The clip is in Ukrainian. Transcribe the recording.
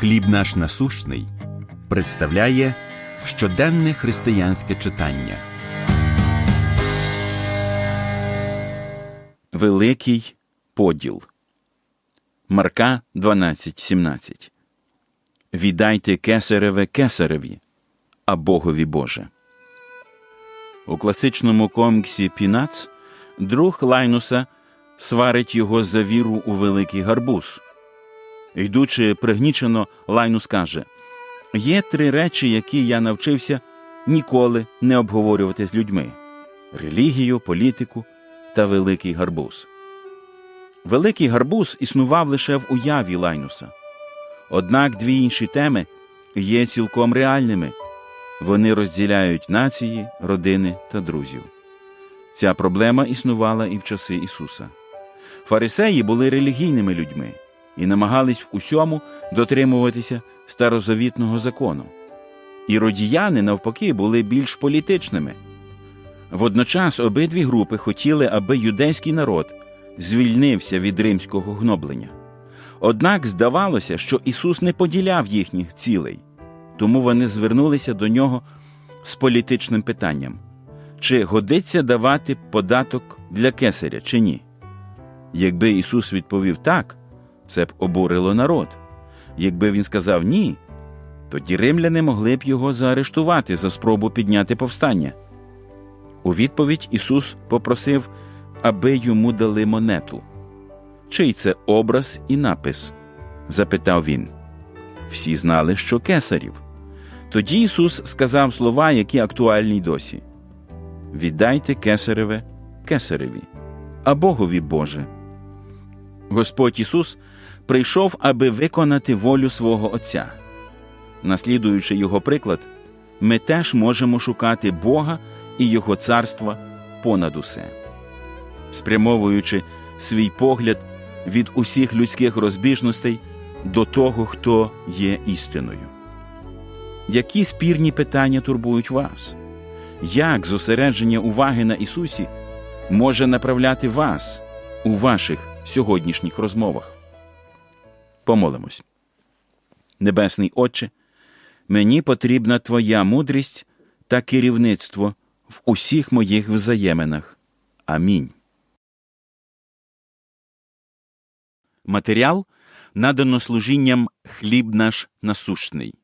Хліб наш насущний представляє щоденне християнське читання. Великий поділ Марка 12.17 Віддайте кесареве кесареві, а Богові Боже. У класичному коміксі Пінац друг Лайнуса сварить його за віру у великий гарбуз. Йдучи пригнічено, Лайнус каже: Є три речі, які я навчився ніколи не обговорювати з людьми: релігію, політику та великий гарбуз. Великий гарбуз існував лише в уяві Лайнуса. Однак дві інші теми є цілком реальними. Вони розділяють нації, родини та друзів. Ця проблема існувала і в часи Ісуса. Фарисеї були релігійними людьми і намагались в усьому дотримуватися старозавітного закону. Іродіяни, навпаки, були більш політичними. Водночас обидві групи хотіли, аби юдейський народ звільнився від римського гноблення. Однак здавалося, що Ісус не поділяв їхніх цілей, тому вони звернулися до нього з політичним питанням чи годиться давати податок для кесаря, чи ні. Якби Ісус відповів так, це б обурило народ. Якби він сказав ні, тоді римляни могли б його заарештувати за спробу підняти повстання. У відповідь Ісус попросив, аби йому дали монету. Чий це образ і напис? запитав він. Всі знали, що кесарів. Тоді Ісус сказав слова, які актуальні досі: Віддайте кесареве кесареві, а Богові Боже. Господь Ісус прийшов, аби виконати волю свого Отця. Наслідуючи Його приклад, ми теж можемо шукати Бога і Його царства понад усе, спрямовуючи свій погляд від усіх людських розбіжностей до того, хто є істиною. Які спірні питання турбують вас? Як зосередження уваги на Ісусі може направляти вас у ваших сьогоднішніх розмовах? Помолимось. Небесний Отче, мені потрібна Твоя мудрість та керівництво в усіх моїх взаєминах. Амінь. Матеріал надано служінням хліб наш насущний.